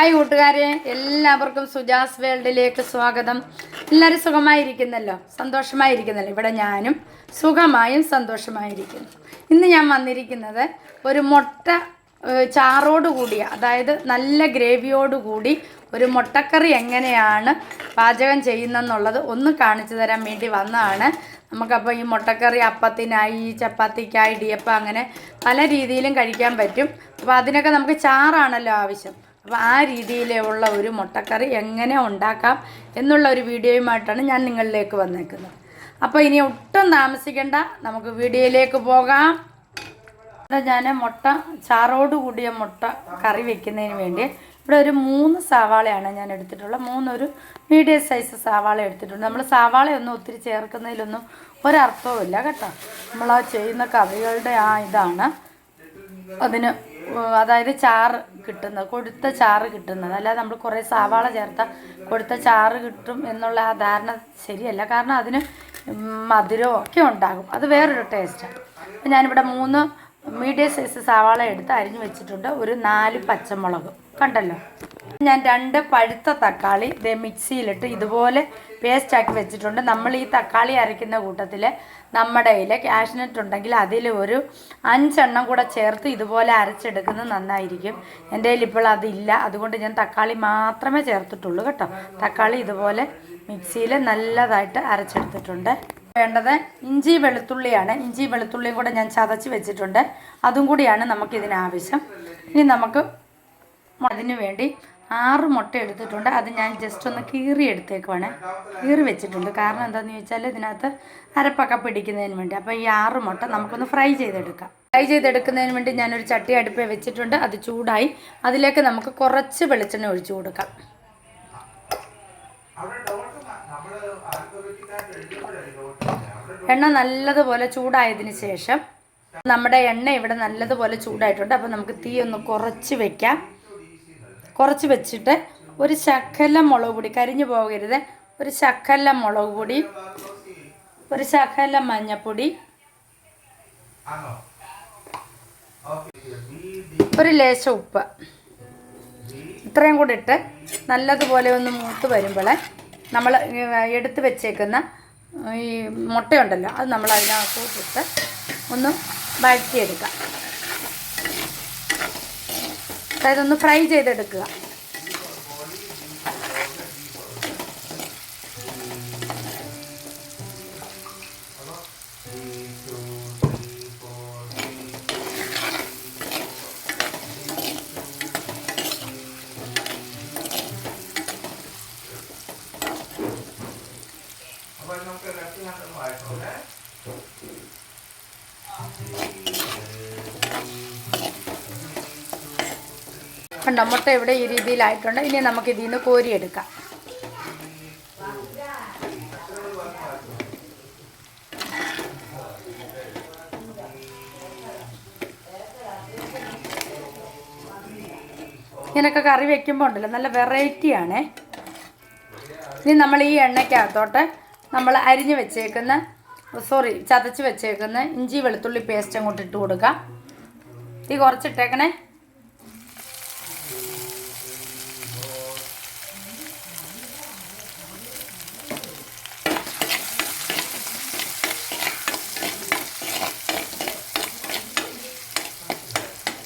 Hi കൂട്ടുകാരെ. എല്ലാവർക്കും സുജാസ് വേൾഡിലേക്ക് സ്വാഗതം. എല്ലാവരും സുഖമായിരിക്കുന്നല്ലോ? സന്തോഷമായിരിക്കുന്നല്ലോ? ഇവിടെ ഞാനും സുഖമായും സന്തോഷമായിരിക്കുന്നു. ഇന്ന് ഞാൻ വന്നിരിക്കുന്നത് ഒരു മുട്ട ചാറോട് കൂടിയ അതായത് നല്ല ഗ്രേവിയോട് കൂടി ഒരു മുട്ടക്കറി എങ്ങനെയാണ് പാചകം ചെയ്യുന്നെന്നുള്ളത് ഒന്ന് കാണിച്ചു തരാൻ വേണ്ടി വന്നതാണ്. നമുക്കപ്പോൾ ഈ മുട്ടക്കറി അപ്പത്തിനായി ചപ്പാത്തിക്കായി ഇടിയപ്പം അങ്ങനെ പല രീതിയിലും കഴിക്കാൻ പറ്റും. അപ്പോൾ അതിനൊക്കെ നമുക്ക് ചാറാണല്ലോ ആവശ്യം. അപ്പോൾ ആ രീതിയിലുള്ള ഒരു മുട്ടക്കറി എങ്ങനെ ഉണ്ടാക്കാം എന്നുള്ള ഒരു വീഡിയോയുമായിട്ടാണ് ഞാൻ നിങ്ങളിലേക്ക് വന്നേക്കുന്നത്. അപ്പോൾ ഇനി ഒട്ടും താമസിക്കേണ്ട. നമുക്ക് വീഡിയോയിലേക്ക് പോകാം. ഞാൻ മുട്ട ചാറോട് കൂടിയ മുട്ട കറി വെക്കുന്നതിന് വേണ്ടി ഇവിടെ ഒരു മൂന്ന് സവാളയാണ് ഞാൻ എടുത്തിട്ടുള്ളത്. മൂന്നൊരു മീഡിയം സൈസ് സവാള എടുത്തിട്ടുണ്ട്. നമ്മൾ സവാളയൊന്നും ഒത്തിരി ചേർക്കുന്നതിലൊന്നും ഒരർത്ഥവും ഇല്ല കേട്ടോ. നമ്മൾ ആ ചെയ്യുന്ന കറികളുടെ ആ ഇതാണ്. അതിന് അതായത് ചാറ് കിട്ടുന്നത് കൊടുത്ത ചാറ് കിട്ടുന്നത്. അല്ലാതെ നമ്മൾ കുറേ സവാള ചേർത്ത കൊടുത്ത ചാറ് കിട്ടും എന്നുള്ള ആ ധാരണ ശരിയല്ല. കാരണം അതിന് മധുരവും ഒക്കെ ഉണ്ടാകും. അത് വേറൊരു ടേസ്റ്റാണ് അപ്പം ഞാനിവിടെ മൂന്ന് മീഡിയം സൈസ് സവാള എടുത്ത് അരിഞ്ഞു വെച്ചിട്ടുണ്ട്. ഒരു നാല് പച്ചമുളക്. കണ്ടല്ലോ? ഞാൻ രണ്ട് പഴുത്ത തക്കാളി ഇതേ മിക്സിയിലിട്ട് ഇതുപോലെ പേസ്റ്റ് ആക്കി വെച്ചിട്ടുണ്ട്. നമ്മൾ ഈ തക്കാളി അരയ്ക്കുന്ന കൂട്ടത്തിൽ നമ്മുടെ കയ്യിൽ ക്യാഷ്നട്ട് ഉണ്ടെങ്കിൽ അതിൽ ഒരു അഞ്ചെണ്ണം കൂടെ ചേർത്ത് ഇതുപോലെ അരച്ചെടുക്കുന്നത് നന്നായിരിക്കും. എന്റെ കയ്യിൽ ഇപ്പോൾ അതില്ല. അതുകൊണ്ട് ഞാൻ തക്കാളി മാത്രമേ ചേർത്തിട്ടുള്ളൂ കേട്ടോ. തക്കാളി ഇതുപോലെ മിക്സിയിൽ നല്ലതായിട്ട് അരച്ചെടുത്തിട്ടുണ്ട്. വേണ്ടത് ഇഞ്ചി വെളുത്തുള്ളിയാണ്. ഇഞ്ചി വെളുത്തുള്ളിയും കൂടെ ഞാൻ ചതച്ച് വെച്ചിട്ടുണ്ട്. അതും കൂടിയാണ് നമുക്കിതിനാവശ്യം ഇനി നമുക്ക് അതിനു വേണ്ടി ആറ് മുട്ട എടുത്തിട്ടുണ്ട്. അത് ഞാൻ ജസ്റ്റ് ഒന്ന് കീറി എടുത്തേക്കുവാണ്. കീറി വെച്ചിട്ടുണ്ട്. കാരണം എന്താണെന്ന് ചോദിച്ചാൽ ഇതിനകത്ത് അരപ്പൊക്കെ പിടിക്കുന്നതിന് വേണ്ടി. അപ്പോൾ ഈ ആറ് മുട്ട നമുക്കൊന്ന് ഫ്രൈ ചെയ്തെടുക്കാം. ഫ്രൈ ചെയ്തെടുക്കുന്നതിന് വേണ്ടി ഞാനൊരു ചട്ടി അടുപ്പിൽ വെച്ചിട്ടുണ്ട്. അത് ചൂടായി. അതിലേക്ക് നമുക്ക് കുറച്ച് വെളിച്ചെണ്ണ ഒഴിച്ചു കൊടുക്കാം. എണ്ണ നല്ലതുപോലെ ചൂടായതിന് ശേഷം നമ്മുടെ എണ്ണ ഇവിടെ നല്ലതുപോലെ ചൂടായിട്ടുണ്ട്. അപ്പോൾ നമുക്ക് തീ ഒന്ന് കുറച്ച് വെക്കാം. കുറച്ച് വെച്ചിട്ട് ഒരു ശക്കല മുളക് പൊടി കരിഞ്ഞു പോകരുത്. ഒരു ശക്കല മുളക് പൊടി ഒരു ശക്കല മഞ്ഞപ്പൊടി ഒരു ലേശം ഉപ്പ്. ഇത്രയും കൂടി ഇട്ട് നല്ലതുപോലെ ഒന്ന് മൂത്ത് വരുമ്പോൾ നമ്മൾ എടുത്ത് വെച്ചേക്കുന്ന ഈ മുട്ടയുണ്ടല്ലോ അത് നമ്മൾ അതിനകത്തോട്ടിട്ട് ഒന്ന് വഴറ്റിയെടുക്കാം. അതായത് ഒന്ന് ഫ്രൈ ചെയ്തെടുക്കുക. കണ്ടോ മുട്ട ഇവിടെ ഈ രീതിയിലായിട്ടുണ്ട്. ഇനി നമുക്ക് ഇതിൽ നിന്ന് കോരിയെടുക്കാം. ഇങ്ങനെയൊക്കെ കറി വെക്കുമ്പോൾ ഉണ്ടല്ലോ നല്ല വെറൈറ്റിയാണേ ഇനി നമ്മൾ ഈ എണ്ണയ്ക്കകത്തോട്ട് നമ്മൾ അരിഞ്ഞു വെച്ചേക്കുന്ന സോറി ചതച്ച് വെച്ചേക്കുന്ന. ഇഞ്ചി വെളുത്തുള്ളി പേസ്റ്റ് അങ്ങോട്ട് ഇട്ട് കൊടുക്കാം. തീ കുറച്ചിട്ടേക്കണേ.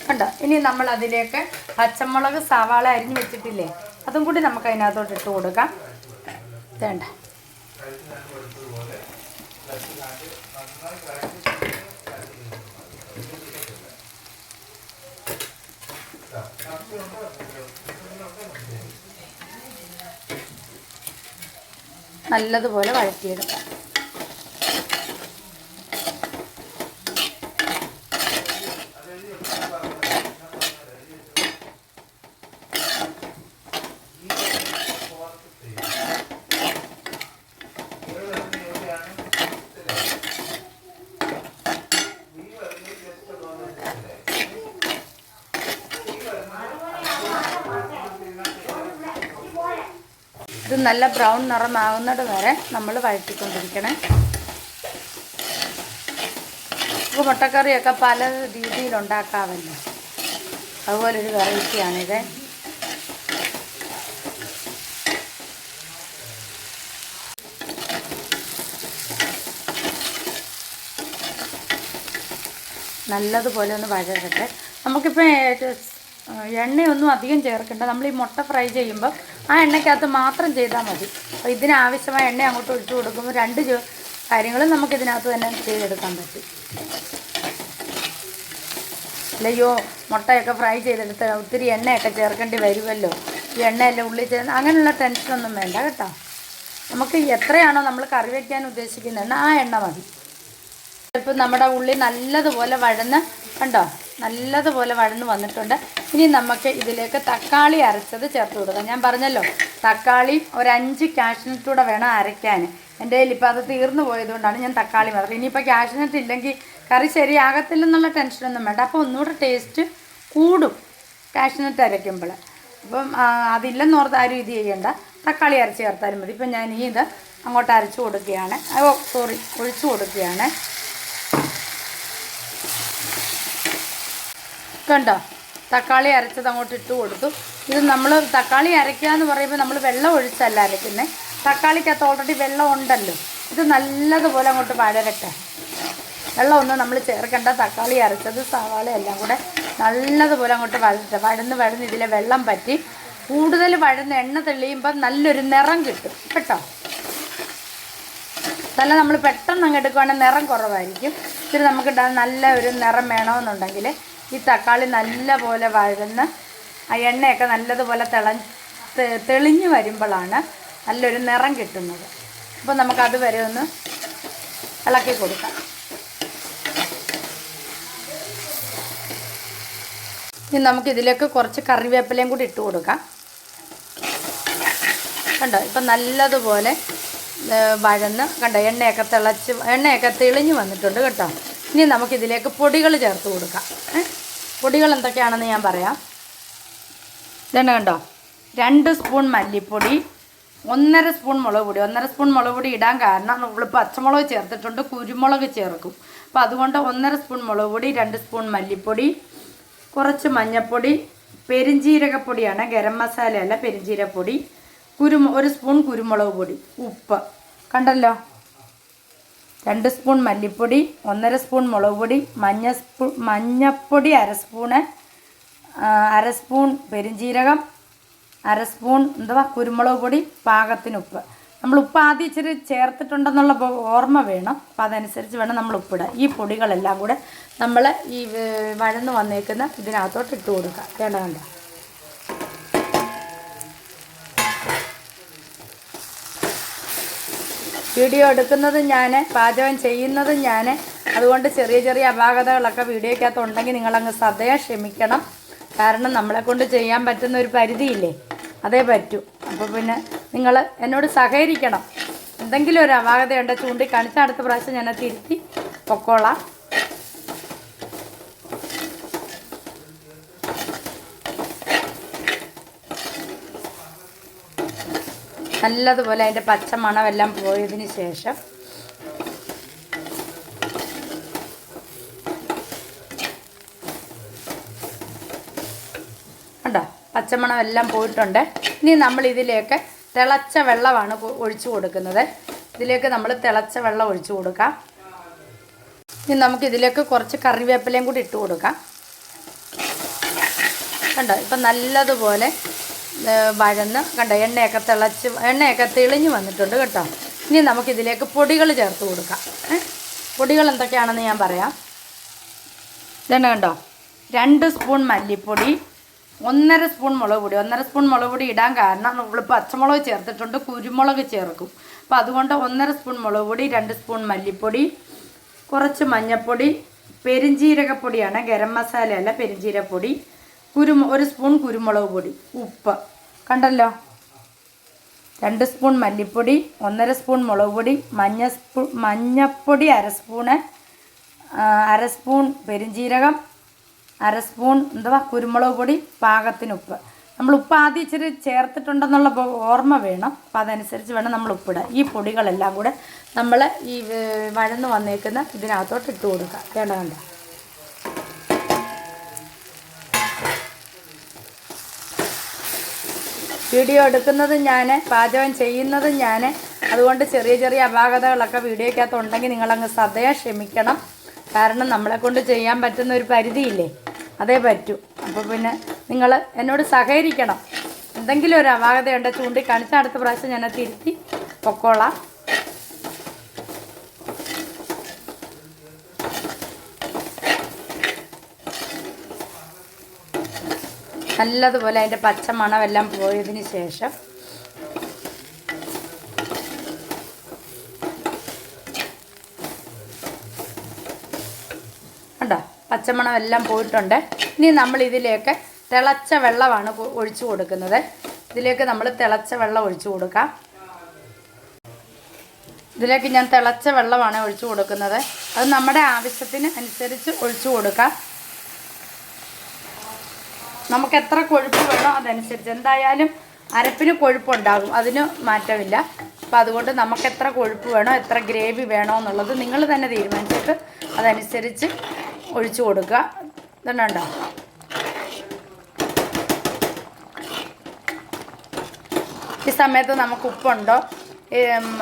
കണ്ടോ? ഇനി നമ്മൾ അതിലേക്ക് പച്ചമുളക് സവാള അരിഞ്ഞ് വെച്ചിട്ടില്ലേ? അതും കൂടി നമുക്ക് അതിനകത്തോട്ട് ഇട്ട് കൊടുക്കാം. വേണ്ട. നല്ലതുപോലെ വഴറ്റിയെടുക്കാം. നല്ല ബ്രൗൺ നിറമാകുന്നത് വരെ നമ്മൾ വഴറ്റിക്കൊണ്ടിരിക്കണേ. നമുക്ക് മുട്ടക്കറിയൊക്കെ പല രീതിയിൽ ഉണ്ടാക്കാമല്ലോ അതുപോലൊരു വെറൈറ്റിയാണിത് നല്ലതുപോലെ ഒന്ന് വഴകട്ടെ നമുക്കിപ്പോൾ എണ്ണയൊന്നും അധികം ചേർക്കണ്ട. നമ്മൾ ഈ മുട്ട ഫ്രൈ ചെയ്യുമ്പോൾ ആ എണ്ണയ്ക്കകത്ത് മാത്രം ചെയ്താൽ മതി. അപ്പോൾ ഇതിനാവശ്യമായ എണ്ണ അങ്ങോട്ട് ഒഴിച്ചു കൊടുക്കുമ്പോൾ രണ്ട് കാര്യങ്ങളും നമുക്ക് ഇതിനകത്ത് തന്നെ ചെയ്തെടുക്കാൻ പറ്റും. അല്ലയോ മുട്ടയൊക്കെ ഫ്രൈ ചെയ്തെടുത്ത് ഒത്തിരി എണ്ണയൊക്കെ ചേർക്കേണ്ടി വരുമല്ലോ. ഈ എണ്ണയെല്ലാം ഉള്ളിൽ ചേർന്ന് അങ്ങനെയുള്ള ടെൻഷനൊന്നും വേണ്ട കേട്ടോ. നമുക്ക് എത്രയാണോ നമ്മൾ കറി വയ്ക്കാൻ ഉദ്ദേശിക്കുന്ന എണ്ണ ആ എണ്ണ മതി. ഇപ്പം നമ്മുടെ ഉള്ളി നല്ലതുപോലെ വഴന്ന് കണ്ടോ? നല്ലതുപോലെ വഴന്ന് വന്നിട്ടുണ്ട്. ഇനി നമുക്ക് ഇതിലേക്ക് തക്കാളി അരച്ചത് ചേർത്ത് കൊടുക്കാം. ഞാൻ പറഞ്ഞല്ലോ തക്കാളി ഒരു അഞ്ച് കാഷ്നട്ടൂടെ വേണം അരയ്ക്കാൻ. എന്റെ കയ്യിൽ ഇപ്പം അത് തീർന്നു പോയതുകൊണ്ടാണ് ഞാൻ തക്കാളി മാത്രം ഇനിയിപ്പോൾ കാഷ്നട്ട് ഇല്ലെങ്കിൽ കറി ശരിയാകത്തില്ലെന്നുള്ള ടെൻഷനൊന്നും വേണ്ട. അപ്പോൾ ഒന്നുകൂടെ ടേസ്റ്റ് കൂടും കാഷ്നട്ട് അരയ്ക്കുമ്പോൾ. അപ്പം അതില്ലെന്ന് ഓർത്ത് ആരും ഇത് ചെയ്യണ്ട. തക്കാളി അരച്ച് ചേർത്താലും മതി. ഇപ്പം ഞാൻ ഈ ഇത് അങ്ങോട്ട് അരച്ച് കൊടുക്കുകയാണ്. ഓ സോറി ഒഴിച്ചു കൊടുക്കുകയാണ്. കണ്ടോ? തക്കാളി അരച്ചത് അങ്ങോട്ട് ഇട്ട് കൊടുത്തു. ഇത് നമ്മൾ തക്കാളി അരയ്ക്കുക എന്ന് പറയുമ്പോൾ നമ്മൾ വെള്ളം ഒഴിച്ചല്ല അരയ്ക്കുന്നത് തക്കാളിക്കകത്ത് ഓൾറെഡി വെള്ളം ഉണ്ടല്ലോ. ഇത് നല്ലതുപോലെ അങ്ങോട്ട് വഴരട്ടെ വെള്ളമൊന്നും നമ്മൾ ചേർക്കേണ്ട. തക്കാളി അരച്ചത് സവാള എല്ലാം കൂടെ നല്ലതുപോലെ അങ്ങോട്ട് വഴട്ടെ വഴന്ന് വഴന്ന് ഇതിലെ വെള്ളം പറ്റി. കൂടുതൽ വഴന്ന് എണ്ണ തെളിയുമ്പോൾ നല്ലൊരു നിറം കിട്ടും. കേട്ടോ? നല്ല നമ്മൾ പെട്ടെന്ന് അങ്ങ് എടുക്കുവാണെങ്കിൽ നിറം കുറവായിരിക്കും. ഇത്തിരി നമുക്ക് നല്ല ഒരു നിറം വേണമെന്നുണ്ടെങ്കിൽ ഈ തക്കാളി നല്ലപോലെ വഴന്ന് ആ എണ്ണയൊക്കെ നല്ലതുപോലെ തിള തെളിഞ്ഞു വരുമ്പോഴാണ് നല്ലൊരു നിറം കിട്ടുന്നത്. അപ്പോൾ നമുക്കത് വരെ ഒന്ന് ഇളക്കി കൊടുക്കാം. ഇനി നമുക്കിതിലേക്ക് കുറച്ച് കറിവേപ്പിലയും കൂടി ഇട്ട് കൊടുക്കാം. കണ്ടോ? ഇപ്പം നല്ലതുപോലെ വഴന്ന് കണ്ടോ? എണ്ണയൊക്കെ തിളച്ച് എണ്ണയൊക്കെ തെളിഞ്ഞ് വന്നിട്ടുണ്ട് കേട്ടോ. ഇനി നമുക്കിതിലേക്ക് പൊടികൾ ചേർത്ത് കൊടുക്കാം? പൊടികൾ എന്തൊക്കെയാണെന്ന് ഞാൻ പറയാം. ഇതന്നെ കണ്ടോ? രണ്ട് സ്പൂൺ മല്ലിപ്പൊടി ഒന്നര സ്പൂൺ മുളക് പൊടി. ഒന്നര സ്പൂൺ മുളക് പൊടി ഇടാൻ കാരണം നമ്മൾ പച്ചമുളക് ചേർത്തിട്ടുണ്ട് കുരുമുളക് ചേർക്കും. അപ്പോൾ അതുകൊണ്ട് ഒന്നര സ്പൂൺ മുളക് പൊടി രണ്ട് സ്പൂൺ മല്ലിപ്പൊടി കുറച്ച് മഞ്ഞൾപ്പൊടി പെരിഞ്ജീരകപ്പൊടിയാണ് ഗരം മസാലയല്ല പെരിഞ്ജീരപ്പൊടി കുരുമു ഒരു സ്പൂൺ കുരുമുളക് പൊടി ഉപ്പ്. കണ്ടല്ലോ? രണ്ട് സ്പൂൺ മല്ലിപ്പൊടി ഒന്നര സ്പൂൺ മുളക് പൊടി മഞ്ഞ സ്പൂ മഞ്ഞപ്പൊടി അര സ്പൂണ് അര സ്പൂൺ പെരിഞ്ജീരകം അര സ്പൂൺ എന്തുവാ? കുരുമുളക് പൊടി പാകത്തിന് ഉപ്പ് നമ്മൾ ഉപ്പ് ആദ്യം ഇച്ചിരി ചേർത്തിട്ടുണ്ടെന്നുള്ള ഓർമ്മ വേണം. അപ്പം അതനുസരിച്ച് വേണം നമ്മൾ ഉപ്പിടുക ഈ പൊടികളെല്ലാം കൂടെ നമ്മൾ ഈ വഴന്ന് വന്നേക്കുന്ന ഇതിനകത്തോട്ട് ഇട്ട് കൊടുക്കുക വേണ്ട കണ്ട? വീഡിയോ എടുക്കുന്നതും ഞാൻ പാചകം ചെയ്യുന്നതും ഞാൻ അതുകൊണ്ട് ചെറിയ ചെറിയ അപാകതകളൊക്കെ വീഡിയോയ്ക്കകത്ത് ഉണ്ടെങ്കിൽ നിങ്ങളങ്ങ് സദയം ക്ഷമിക്കണം. കാരണം നമ്മളെ കൊണ്ട് ചെയ്യാൻ പറ്റുന്ന ഒരു പരിധിയില്ലേ? അതേ പറ്റൂ. അപ്പോൾ പിന്നെ നിങ്ങൾ എന്നോട് സഹകരിക്കണം. എന്തെങ്കിലും ഒരു അപാകതയുണ്ട് ചൂണ്ടിക്കാണിച്ച അടുത്ത പ്രാവശ്യം ഞാൻ തിരുത്തി പൊക്കോളാം. നല്ലതുപോലെ അതിന്റെ പച്ച മണമെല്ലാം പോയതിന് ശേഷം കണ്ടോ? പച്ചമണം എല്ലാം പോയിട്ടുണ്ട്. ഇനി നമ്മൾ ഇതിലേക്ക് തിളച്ച വെള്ളമാണ് ഒഴിച്ചു കൊടുക്കുന്നത്. ഇതിലേക്ക് നമ്മൾ തിളച്ച വെള്ളം ഒഴിച്ചു കൊടുക്കാം. ഇനി നമുക്ക് ഇതിലേക്ക് കുറച്ച് കറിവേപ്പിലയും കൂടി ഇട്ട് കൊടുക്കാം. കണ്ടോ? ഇപ്പം നല്ലതുപോലെ വഴന്ന് കണ്ട എണ്ണയൊക്കെ തിളച്ച് എണ്ണയൊക്കെ തെളിഞ്ഞ് വന്നിട്ടുണ്ട് കേട്ടോ. ഇനി നമുക്കിതിലേക്ക് പൊടികൾ ചേർത്ത് കൊടുക്കാം. പൊടികൾ എന്തൊക്കെയാണെന്ന് ഞാൻ പറയാം. ഇതന്നെ കണ്ടോ? രണ്ട് സ്പൂൺ മല്ലിപ്പൊടി ഒന്നര സ്പൂൺ മുളക് പൊടി. ഒന്നര സ്പൂൺ മുളക് പൊടി ഇടാൻ കാരണം നമ്മൾ പച്ചമുളക് ചേർത്തിട്ടുണ്ട് കുരുമുളക് ചേർക്കും. അപ്പോൾ അതുകൊണ്ട് ഒന്നര സ്പൂൺ മുളക് പൊടി രണ്ട് സ്പൂൺ മല്ലിപ്പൊടി കുറച്ച് മഞ്ഞൾപ്പൊടി പെരിഞ്ജീരകപ്പൊടിയാണ് ഗരം മസാലയല്ല പെരിഞ്ജീരകപ്പൊടി കുരുമു ഒരു സ്പൂൺ കുരുമുളക് പൊടി ഉപ്പ്. കണ്ടല്ലോ? രണ്ട് സ്പൂൺ മല്ലിപ്പൊടി ഒന്നര സ്പൂൺ മുളക് പൊടി മഞ്ഞ സ്പൂ മഞ്ഞപ്പൊടി അര സ്പൂണ് അര സ്പൂൺ പെരിഞ്ജീരകം അര സ്പൂൺ എന്തുവാ? കുരുമുളക് പൊടി പാകത്തിന് ഉപ്പ് നമ്മൾ ഉപ്പ് ആദ്യം ഇച്ചിരി ചേർത്തിട്ടുണ്ടെന്നുള്ള ഓർമ്മ വേണം. അപ്പം അതനുസരിച്ച് വേണം നമ്മൾ ഉപ്പിടുക ഈ പൊടികളെല്ലാം കൂടെ നമ്മൾ ഈ വഴന്ന് വന്നേക്കുന്ന ഇതിനകത്തോട്ട് ഇട്ട് കൊടുക്കുക വേണ്ട വേണ്ട വീഡിയോ എടുക്കുന്നതും ഞാൻ പാചകം ചെയ്യുന്നതും ഞാൻ അതുകൊണ്ട് ചെറിയ ചെറിയ അപാകതകളൊക്കെ വീഡിയോയ്ക്കകത്ത് ഉണ്ടെങ്കിൽ നിങ്ങളങ്ങ് സദയം ക്ഷമിക്കണം. കാരണം നമ്മളെ കൊണ്ട് ചെയ്യാൻ പറ്റുന്ന ഒരു പരിധിയില്ലേ? അതേ പറ്റൂ. അപ്പോൾ പിന്നെ നിങ്ങൾ എന്നോട് സഹകരിക്കണം. എന്തെങ്കിലും ഒരു അപാകതയുണ്ടെങ്കിൽ ചൂണ്ടിക്കാണിച്ച് അടുത്ത പ്രാവശ്യം ഞാൻ തിരുത്തി പൊക്കോളാം. നല്ലതുപോലെ അതിന്റെ പച്ച മണമെല്ലാം പോയതിന് ശേഷം കണ്ടോ? പച്ചമണം എല്ലാം പോയിട്ടുണ്ട്. ഇനി നമ്മൾ ഇതിലേക്ക് തിളച്ച വെള്ളമാണ് ഒഴിച്ചു കൊടുക്കുന്നത്. ഇതിലേക്ക് നമ്മൾ തിളച്ച വെള്ളം ഒഴിച്ചു കൊടുക്കാം. ഇതിലേക്ക് ഞാൻ തിളച്ച വെള്ളമാണ് ഒഴിച്ചു കൊടുക്കുന്നത്. അത് നമ്മുടെ ആവശ്യത്തിന് അനുസരിച്ച് ഒഴിച്ചു കൊടുക്കാം. നമുക്ക് എത്ര കൊഴുപ്പ് വേണോ അതനുസരിച്ച്. എന്തായാലും അരപ്പിന് കൊഴുപ്പുണ്ടാകും. അതിന് മാറ്റമില്ല. അപ്പോൾ അതുകൊണ്ട് നമുക്ക് എത്ര കൊഴുപ്പ് വേണോ എത്ര ഗ്രേവി വേണോ എന്നുള്ളത് നിങ്ങൾ തന്നെ തീരുമാനിച്ചിട്ട് അതനുസരിച്ച് ഒഴിച്ചു കൊടുക്കുക. ഇതുണ്ടോ? ഈ സമയത്ത് നമുക്ക് ഉപ്പുണ്ടോ?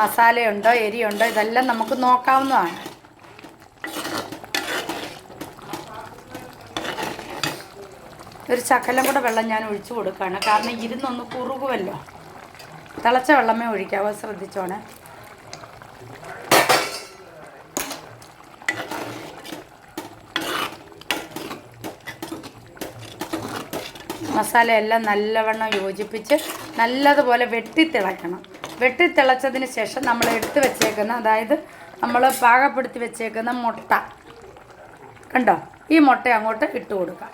മസാലയുണ്ടോ? എരിയുണ്ടോ? ഇതെല്ലാം നമുക്ക് നോക്കാവുന്നതാണ്. ഒരു ചക്കലം കൂടെ വെള്ളം ഞാൻ ഒഴിച്ചു കൊടുക്കുകയാണ്. കാരണം ഇരുന്നൊന്ന് കുറുകുമല്ലോ തിളച്ച വെള്ളമേ ഒഴിക്കാവോ. ശ്രദ്ധിച്ചോണേ. മസാലയെല്ലാം നല്ലവണ്ണം യോജിപ്പിച്ച് നല്ലതുപോലെ വെട്ടിത്തിളയ്ക്കണം. വെട്ടിത്തിളച്ചതിന് ശേഷം നമ്മൾ എടുത്ത് വെച്ചേക്കുന്ന അതായത് നമ്മൾ പാകപ്പെടുത്തി വെച്ചേക്കുന്ന മുട്ട. കണ്ടോ? ഈ മുട്ട അങ്ങോട്ട് ഇട്ട് കൊടുക്കാം.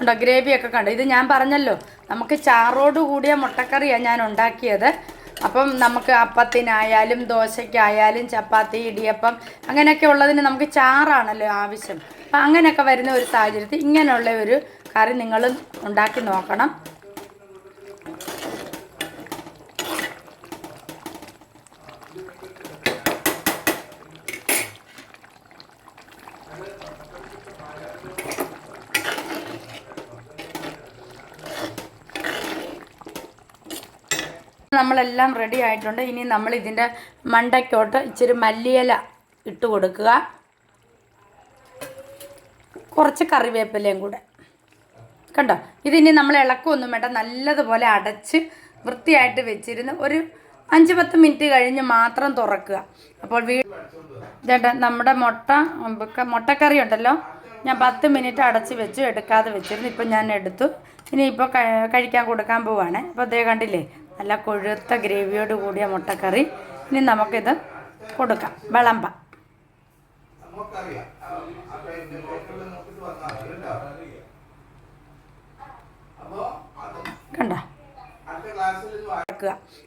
ഉണ്ടോ? ഗ്രേവിയൊക്കെ കണ്ടോ? ഇത് ഞാൻ പറഞ്ഞല്ലോ നമുക്ക് ചാറോട് കൂടിയ മുട്ടക്കറിയാണ് ഞാൻ ഉണ്ടാക്കിയത്. അപ്പം നമുക്ക് അപ്പത്തിനായാലും ദോശയ്ക്കായാലും ചപ്പാത്തി ഇടിയപ്പം അങ്ങനെയൊക്കെ ഉള്ളതിന് നമുക്ക് ചാറാണല്ലോ ആവശ്യം. അപ്പം അങ്ങനെയൊക്കെ വരുന്ന ഒരു സാഹചര്യത്തിൽ ഇങ്ങനെയുള്ള ഒരു കറി നിങ്ങൾ ഉണ്ടാക്കി നോക്കണം. നമ്മളെല്ലാം റെഡി ആയിട്ടുണ്ട്. ഇനി നമ്മൾ ഇതിന്റെ മണ്ടയ്ക്കോട്ട് ഇച്ചിരി മല്ലിയില ഇട്ട് കൊടുക്കുക. കുറച്ച് കറിവേപ്പിലയും കൂടെ. കണ്ടോ? ഇതിനി നമ്മൾ ഇളക്കൊന്നും വേണ്ട. നല്ലതുപോലെ അടച്ച് വൃത്തിയായിട്ട് വെച്ചിരുന്ന് ഒരു അഞ്ച് പത്ത് മിനിറ്റ് കഴിഞ്ഞ് മാത്രം തുറക്കുക. അപ്പോൾ വീ ചേട്ടാ നമ്മുടെ മുട്ട മുട്ടക്കറി ഉണ്ടല്ലോ. ഞാൻ പത്ത് മിനിറ്റ് അടച്ച് വെച്ചു എടുക്കാതെ വെച്ചിരുന്നു. ഇപ്പം ഞാൻ എടുത്തു. ഇനി ഇപ്പോൾ കഴിക്കാൻ കൊടുക്കാൻ പോവാണ്. അപ്പോൾ അതേ കണ്ടില്ലേ? നല്ല കൊഴുത്ത ഗ്രേവിയോട് കൂടിയ മുട്ടക്കറി. ഇനി നമുക്കിത് കൊടുക്കാം. വിളമ്പ.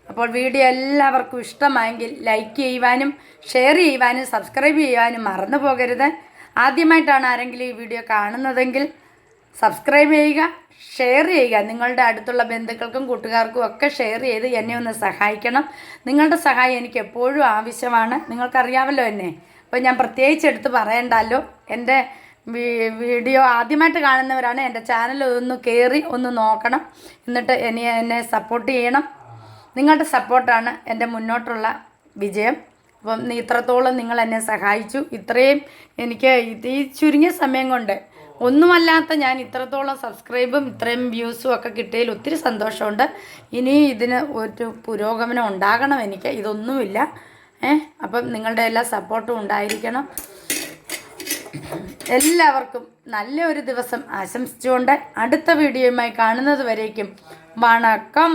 അപ്പോൾ വീഡിയോ എല്ലാവർക്കും ഇഷ്ടമായെങ്കിൽ ലൈക്ക് ചെയ്യുവാനും ഷെയർ ചെയ്യുവാനും സബ്സ്ക്രൈബ് ചെയ്യുവാനും മറന്നു പോകരുത്. ആദ്യമായിട്ടാണ് ആരെങ്കിലും ഈ വീഡിയോ കാണുന്നതെങ്കിൽ സബ്സ്ക്രൈബ് ചെയ്യുക ഷെയർ ചെയ്യുക. നിങ്ങളുടെ അടുത്തുള്ള ബന്ധുക്കൾക്കും കൂട്ടുകാർക്കും ഒക്കെ ഷെയർ ചെയ്ത് എന്നെ ഒന്ന് സഹായിക്കണം. നിങ്ങളുടെ സഹായം എനിക്ക് എപ്പോഴും ആവശ്യമാണ്. നിങ്ങൾക്കറിയാമല്ലോ എന്നെ. അപ്പോൾ ഞാൻ പ്രത്യേകിച്ച് എടുത്ത് പറയണ്ടല്ലോ. എന്റെ വീഡിയോ ആദ്യമായിട്ട് കാണുന്നവരാണ് എന്റെ ചാനൽ ഒന്ന് കയറി ഒന്ന് നോക്കണം. എന്നിട്ട് എന്നെ എന്നെ സപ്പോർട്ട് ചെയ്യണം. നിങ്ങളുടെ സപ്പോർട്ടാണ് എന്റെ മുന്നോട്ടുള്ള വിജയം. അപ്പം ഇത്രത്തോളം നിങ്ങൾ എന്നെ സഹായിച്ചു. ഇത്രയും എനിക്ക് ഈ ചുരുങ്ങിയ സമയം കൊണ്ട് ഒന്നുമല്ലാത്ത ഞാൻ ഇത്രത്തോളം സബ്സ്ക്രൈബും ഇത്രയും വ്യൂസും ഒക്കെ കിട്ടിയതിൽ ഒത്തിരി സന്തോഷമുണ്ട്. ഇനി ഇതിന് ഒരു പുരോഗമനം ഉണ്ടാകണം എനിക്ക്. ഇതൊന്നുമില്ല. ഏ അപ്പം നിങ്ങളുടെ എല്ലാ സപ്പോർട്ടും ഉണ്ടായിരിക്കണം. എല്ലാവർക്കും നല്ലൊരു ദിവസം ആശംസിച്ചുകൊണ്ട് അടുത്ത വീഡിയോയുമായി കാണുന്നത് വരേക്കും. വണക്കം.